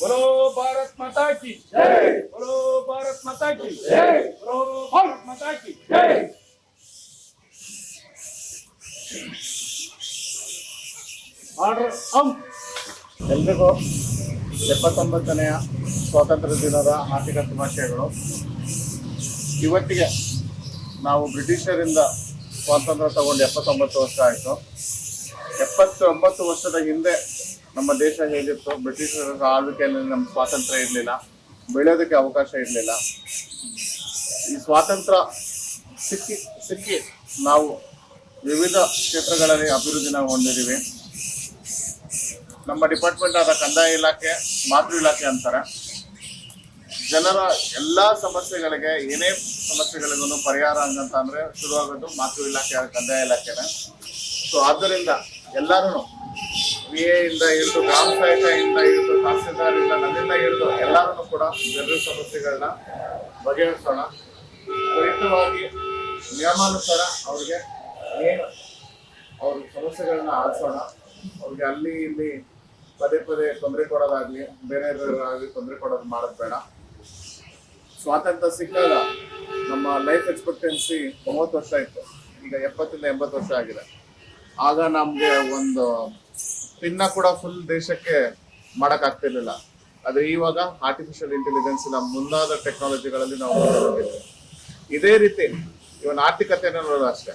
बोलो भारत माता की। जय बोलो भारत माता की। जय बोलो भारत माता की। जय ಎಲ್ಲರಿಗೂ ಎಲ್ರಿಗೂ ಎಪ್ಪತ್ತೊಂಬತ್ತನೆಯ ಸ್ವಾತಂತ್ರ್ಯ ದಿನದ ಆರ್ಥಿಕ ಶುಭಾಶಯಗಳು. ಇವತ್ತಿಗೆ ನಾವು ಬ್ರಿಟಿಷರಿಂದ ಸ್ವಾತಂತ್ರ್ಯ ತಗೊಂಡು ಎಪ್ಪತ್ತೊಂಬತ್ತು ವರ್ಷ ಆಯಿತು. ಎಪ್ಪತ್ತೊಂಬತ್ತು ವರ್ಷದ ಹಿಂದೆ ನಮ್ಮ ದೇಶ ಹೇಗಿತ್ತು? ಬ್ರಿಟಿಷರ ಆಳ್ವಿಕೆಯಲ್ಲಿ ನಮ್ಮ ಸ್ವಾತಂತ್ರ್ಯ ಇರಲಿಲ್ಲ. ಬೆಳೆಯೋದಕ್ಕೆ ಅವಕಾಶ ಇರಲಿಲ್ಲ. ಈ ಸ್ವಾತಂತ್ರ್ಯ ಸಿಕ್ಕಿ ಸಿಕ್ಕಿ ನಾವು ವಿವಿಧ ಕ್ಷೇತ್ರಗಳಲ್ಲಿ ಅಭಿವೃದ್ಧಿನ ಹೊಂದಿದ್ದೀವಿ. ನಮ್ಮ ಡಿಪಾರ್ಟ್ಮೆಂಟ್ ಆದ ಕಂದಾಯ ಇಲಾಖೆ, ಮಾತೃ ಇಲಾಖೆ ಅಂತಾರೆ. ಜನರ ಎಲ್ಲ ಸಮಸ್ಯೆಗಳಿಗೆ, ಏನೇ ಸಮಸ್ಯೆಗಳಿಗೂ ಪರಿಹಾರ ಅಂತ ಅಂದ್ರೆ ಶುರುವಾಗೋದು ಮಾತೃ ಇಲಾಖೆ ಕಂದಾಯ ಇಲಾಖೆನೆ. ಸೊ ಆದ್ದರಿಂದ ಎಲ್ಲರೂ ವಿ ಇಂದ ಹಿಡಿದು ಗ್ರಾಮ ಸಹಾಯಕದಿಂದ ಹಿಡಿದು ತಹಸೀಲ್ದಾರಿಂದ ನನ್ನಿಂದ ಹಿಡಿದು ಎಲ್ಲರೂ ಕೂಡ ಜನರ ಸಮಸ್ಯೆಗಳನ್ನ ಬಗೆಹರಿಸೋಣ. ತ್ವರಿತವಾಗಿ ನಿಯಮಾನುಸಾರ ಅವ್ರಿಗೆ ಏನು ಅವ್ರ ಸಮಸ್ಯೆಗಳನ್ನ ಆಲಿಸೋಣ. ಅವ್ರಿಗೆ ಅಲ್ಲಿ, ಇಲ್ಲಿ ಪದೇ ಪದೇ ತೊಂದರೆ ಕೊಡೋದಾಗ್ಲಿ, ಬೇರೆ ಆಗಲಿ ತೊಂದರೆ ಕೊಡೋದು ಮಾಡೋದು ಬೇಡ. ಸ್ವಾತಂತ್ರ್ಯ ಸಿಕ್ಕಾಗ ನಮ್ಮ ಲೈಫ್ ಎಕ್ಸ್ಪೆಕ್ಟೆನ್ಸಿ ಮೂವತ್ತು ವರ್ಷ ಇತ್ತು. ಈಗ ಎಪ್ಪತ್ತಿಂದ ಎಂಬತ್ತು ವರ್ಷ ಆಗಿದೆ. ಆಗ ನಮ್ಗೆ ಒಂದು ತಿನ್ನ ಕೂಡ ಫುಲ್ ದೇಶಕ್ಕೆ ಮಾಡೋಕ್ಕಾಗ್ತಿರ್ಲಿಲ್ಲ ಆದರೆ ಇವಾಗ ಆರ್ಟಿಫಿಷಿಯಲ್ ಇಂಟೆಲಿಜೆನ್ಸ್ ಮುಂದಾದ ಟೆಕ್ನಾಲಜಿಗಳಲ್ಲಿ ನಾವು ಇದೇ ರೀತಿ ಇವನ್ ಆರ್ಥಿಕತೆ ನೋಡೋದು ಅಷ್ಟೇ.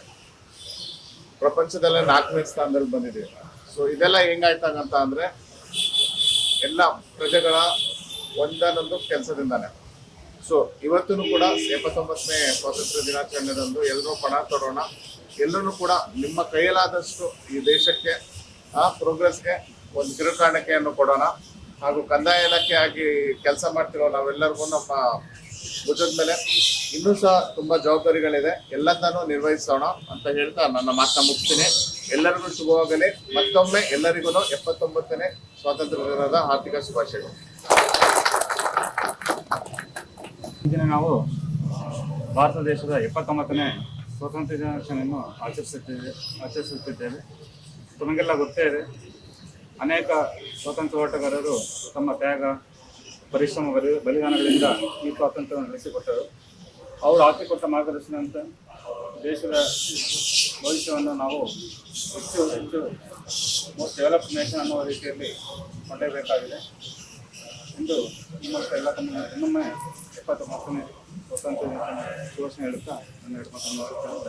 ಪ್ರಪಂಚದಲ್ಲೇ ನಾಲ್ಕನೇ ಸ್ಥಾನದಲ್ಲಿ ಬಂದಿದ್ದೀವಿ. ಸೊ ಇದೆಲ್ಲ ಹೆಂಗಾಯ್ತಾಗಂತ ಅಂದ್ರೆ ಎಲ್ಲ ಪ್ರಜೆಗಳ ಒಂದಾನೊಂದು ಕೆಲಸದಿಂದಾನೆ. ಸೊ ಇವತ್ತೂ ಕೂಡ ಎಪ್ಪತ್ತೊಂಬತ್ತನೇ ಸ್ವಾತಂತ್ರ್ಯ ದಿನಾಚರಣೆದಂದು ಎಲ್ಲರೂ ಪಣ ತೊಡೋಣ. ಎಲ್ಲರೂ ಕೂಡ ನಿಮ್ಮ ಕೈಯಲ್ಲಾದಷ್ಟು ಈ ದೇಶಕ್ಕೆ, ಆ ಪ್ರೋಗ್ರೆಸ್ಗೆ ಒಂದು ಕಿರುಕಾಣಿಕೆಯನ್ನು ಕೊಡೋಣ. ಹಾಗೂ ಕಂದಾಯ ಇಲಾಖೆ ಆಗಿ ಕೆಲಸ ಮಾಡ್ತಿರೋ ನಾವೆಲ್ಲರಿಗೂ ನಮ್ಮ ಭುಜದ ಮೇಲೆ ಇನ್ನೂ ಸಹ ತುಂಬ ಜವಾಬ್ದಾರಿಗಳಿದೆ. ಎಲ್ಲದನ್ನೂ ನಿರ್ವಹಿಸೋಣ ಅಂತ ಹೇಳ್ತಾ ನನ್ನ ಮಾತನ್ನ ಮುಗಿಸ್ತೀನಿ. ಎಲ್ಲರಿಗೂ ಶುಭವಾಗಲಿ. ಮತ್ತೊಮ್ಮೆ ಎಲ್ಲರಿಗೂ ಎಪ್ಪತ್ತೊಂಬತ್ತನೇ ಸ್ವಾತಂತ್ರ್ಯ ದಿನದ ಆರ್ಥಿಕ ಶುಭಾಶಯಗಳು. ಈ ದಿನ ನಾವು ಭಾರತ ದೇಶದ ಎಪ್ಪತ್ತೊಂಬತ್ತನೇ ಸ್ವಾತಂತ್ರ್ಯ ದಿನಾಚರಣೆಯನ್ನು ಆಚರಿಸುತ್ತಿದ್ದೇವೆ. ಆಚರಿಸುತ್ತಿದ್ದೇವೆ ತಮಗೆಲ್ಲ ಗೊತ್ತೇ ಇದೆ. ಅನೇಕ ಸ್ವಾತಂತ್ರ್ಯ ಹೋರಾಟಗಾರರು ತಮ್ಮ ತ್ಯಾಗ ಪರಿಶ್ರಮ ಬಲಿ ಬಲಿದಾನಗಳಿಂದ ಈ ಸ್ವಾತಂತ್ರ್ಯವನ್ನು ನಡೆಸಿಕೊಟ್ಟರು. ಅವರು ಹಾಕಿಕೊಟ್ಟ ಮಾರ್ಗದರ್ಶನಂತೆ ದೇಶದ ಭವಿಷ್ಯವನ್ನು ನಾವು ಹೆಚ್ಚು ಹೆಚ್ಚು ಡೆವಲಪ್ ನೇಷನ್ ಅನ್ನೋ ರೀತಿಯಲ್ಲಿ ಮಾಡಲೇಬೇಕಾಗಿದೆ. ಎಂದು ನಿಮ್ಮಷ್ಟು ಎಲ್ಲ ತಮ್ಮ ಇನ್ನೊಮ್ಮೆ ಎಪ್ಪತ್ತೊಂಬತ್ತನೇ ಸ್ವತಂತ್ರ ದಿನ ಘೋಷಣೆ ಹೇಳುತ್ತಾ ನನ್ನ ಎಪ್ಪತ್ತೊಂಬತ್ತು ಧನ್ಯವಾದ